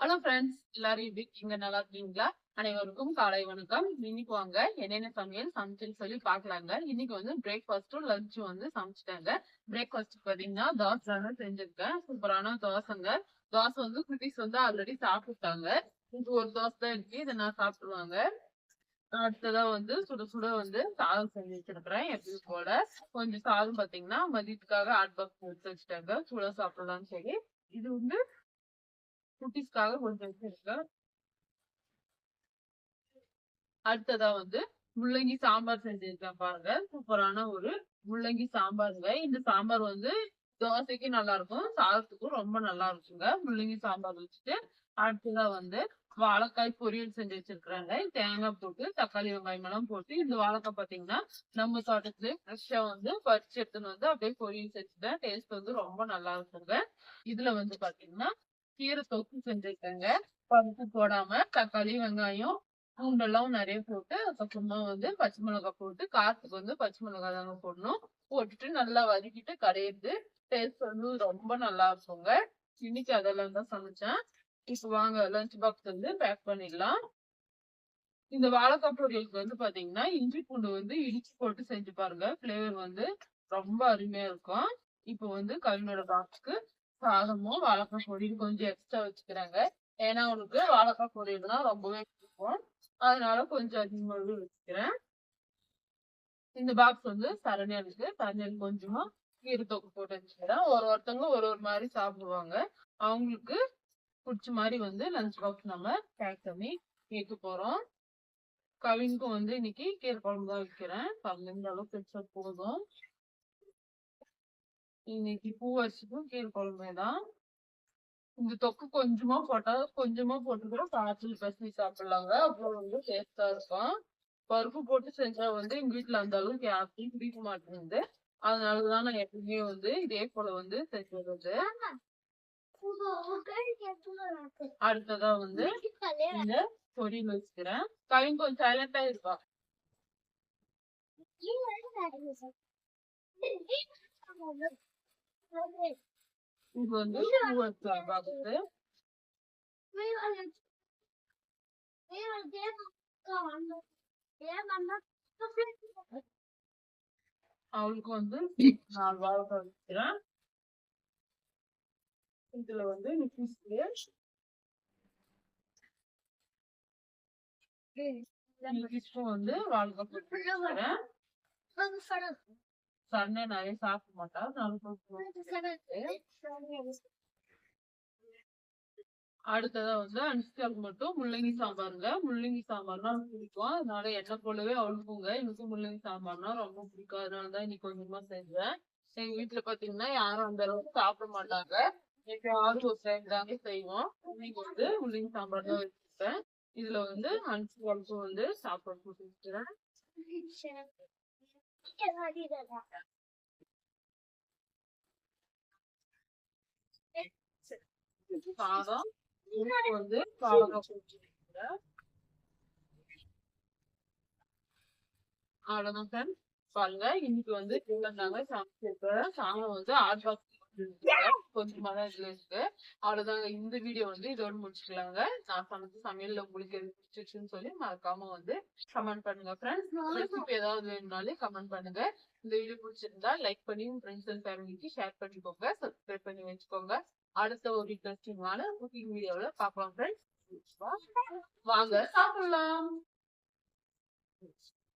Hello friends எல்லாரும் எப்படி இங்க நல்லா இருக்கீங்களா? அனைவருக்கும் காலை வணக்கம். இன்னைக்கு வாங்க என்னென்ன சமையல் சமைச்சுன்னு சொல்லி பாக்கலாங்க இன்னைக்கு வந்து பிரேக்ஃபாஸ்டும் லஞ்சும் வந்து சமைச்சிட்டாங்க. பிரேக்ஃபாஸ்ட் பாத்தீங்கன்னா தோசை தானே செஞ்சிருக்கேன். சூப்பரான தோசைங்க. தோசை வந்து குட்டீஸ் வந்து ஆல்ரெடி சாப்பிட்டாங்க. இது ஒரு தோசை தான் இருக்கு. இதை நான் சாப்பிடுவாங்க அடுத்ததா வந்து சுட சுட வந்து சாதம் செஞ்சு வச்சிருக்கிறேன் எப்பயும் போல. கொஞ்சம் சாதம் பாத்தீங்கன்னா மதியத்துக்காக ஹாட் பாக்ஸ் எடுத்து வச்சுட்டாங்க. சுட சாப்பிடலாம்னு சொல்லி. இது வந்து குட்டிஸ்க்காக கொஞ்சம் வச்சிருக்கேன் அடுத்ததா வந்து முள்ளங்கி சாம்பார் செஞ்சிருக்கேன் பாருங்க. சூப்பரான ஒரு முள்ளங்கி சாம்பாருங்க இந்த சாம்பார் வந்து தோசைக்கு நல்லா இருக்கும் சாதத்துக்கும் ரொம்ப நல்லா இருக்குங்க முள்ளங்கி சாம்பார் வச்சுட்டு அடுத்ததா வந்து வாழைக்காய் பொரியல் செஞ்சு வச்சிருக்கிறாங்க. தேங்காய் போட்டு தக்காளி வெங்காயம் எல்லாம் போட்டு இந்த வாழைக்காய் பாத்தீங்கன்னா நம்ம தோட்டத்துல ஃப்ரெஷ்ஷா வந்து பறிச்சு எடுத்துன்னு வந்து அப்படியே பொரியல் செஞ்சுட்டேன் டேஸ்ட் வந்து ரொம்ப நல்லா இருக்குங்க இதுல வந்து பாத்தீங்கன்னா கீரை தொக்கு செஞ்சுருக்கேங்க. பருப்பு போடாம தக்காளி வெங்காயம் பூண்டெல்லாம் நிறைய போட்டு அதுக்கப்புறமா வந்து பச்சை மிளகாய் போட்டு காரத்துக்கு வந்து பச்சை மிளகாய் தாங்க போடணும். போட்டுட்டு நல்லா வதக்கிட்டு கடையிறது டேஸ்ட் வந்து ரொம்ப நல்லா இருக்குங்க. இன்னைக்கு அதெல்லாம் தான் சமைச்சேன். இப்போ வாங்க லஞ்ச் பாக்ஸ் வந்து பேக் பண்ணிடலாம். இந்த வாழைக்காய் வந்து பாத்தீங்கன்னா இஞ்சி பூண்டு வந்து இடிச்சு போட்டு செஞ்சு பாருங்க. ஃபிளேவர் வந்து ரொம்ப அருமையா இருக்கும். இப்போ வந்து கவினோட பாக்ஸ்க்கு சாதமும் வாழைக்காய் பொரியல் கொஞ்சம் எக்ஸ்ட்ரா வச்சுக்கிறாங்க. ஏன்னா அவனுக்கு வாழைக்காய் பொரியல்னா ரொம்பவே பிடிக்கும். அதனால கொஞ்சம் அதிகமாகவே வச்சுக்கிறேன். இந்த பாக்ஸ் வந்து சரணியாளுக்கு சரணியால் கொஞ்சமா கீரை தொக்கு போட்டு வச்சுக்கிறேன். ஒரு ஒருத்தவங்க ஒரு ஒரு மாதிரி சாப்பிடுவாங்க. அவங்களுக்கு பிடிச்ச மாதிரி வந்து லஞ்ச் பாக்ஸ் நம்ம பேக் பண்ணி கேட்க போறோம். கவினுக்கும் வந்து இன்னைக்கு கீரை குழம்பு தான் வைக்கிறேன். பாருங்க அளவுக்கு வச்சா போதும். இன்னைக்கு பூ வச்சுக்கும் கீழ் குழம்பே தான் இந்த தொக்கு கொஞ்சமா போட்டா கொஞ்சமா போட்டு கூட காய்ச்சல் பசி சாப்பிடலாங்க. அப்புறம் வந்து டேஸ்டா இருக்கும். பருப்பு போட்டு செஞ்சா வந்து எங்க வீட்டுல அந்த அளவுக்கு யாருக்கும் பிடிக்க மாட்டேங்குது அதனாலதான் நான் எப்பவுமே வந்து இதே போல வந்து செஞ்சுறது. அடுத்ததா வந்து இந்த பொரியல் வச்சுக்கிறேன். கவின் கொஞ்சம் சைலண்டா இருப்பா. இது வந்து பூ வச்சுக்கலாம் பாக்குறது அவளுக்கு வந்து நாலு வாழைக்காய் வச்சுக்கிறேன் இதுல வந்து வந்து வாழைக்காய் சண்டே நிறைய சாப்பிட மாட்டா. அடுத்ததா வந்து அனுஷ்காவுக்கு மட்டும் முள்ளங்கி சாம்பாருங்க. முள்ளங்கி சாம்பார்னா பிடிக்கும். அதனால என்ன போலவே அவளுக்குங்க. எனக்கும் முள்ளங்கி சாம்பார்னா ரொம்ப பிடிக்கும். அதனாலதான் இன்னைக்கு கொஞ்சமா செஞ்சேன். எங்க வீட்டுல பாத்தீங்கன்னா யாரும் அந்த அளவுக்கு சாப்பிட மாட்டாங்க. எப்பயாவது ஒரு டைம் தாங்க செய்வோம். இன்னைக்கு வந்து முள்ளங்கி சாம்பார் தான் வச்சிருக்கேன் இதுல வந்து அனுஷ்காவுக்கும் வந்து சாப்பாடு போட்டு வச்சுக்கிறேன் வந்து பாவக்காய் அவ்வளவுதான் சார் பாருங்க இன்னைக்கு வந்து நாங்க சமைச்சிருக்கிறேன் சாதம் வந்து ஆட் பாக்ஸ் கொஞ்சமா தான் இதுல இருக்கு. அவ்வளவுதாங்க. இந்த வீடியோ வந்து இதோட முடிச்சுக்கலாங்க. நான் சமைச்ச சமையல்ல உங்களுக்கு எது பிடிச்சிருச்சுன்னு சொல்லி மறக்காம வந்து கமெண்ட் பண்ணுங்க. ஃப்ரெண்ட்ஸ் ரெசிபி ஏதாவது வேணும்னாலே கமெண்ட் பண்ணுங்க. இந்த வீடியோ பிடிச்சிருந்தா லைக் பண்ணி ஃப்ரெண்ட்ஸ் அண்ட் ஃபேமிலிக்கு ஷேர் பண்ணிக்கோங்க. சப்ஸ்கிரைப் பண்ணி வச்சுக்கோங்க. அடுத்த ஒரு இன்ட்ரெஸ்டிங்கான குக்கிங் வீடியோல பார்க்கலாம் ஃப்ரெண்ட்ஸ் வாங்க சாப்பிடலாம்.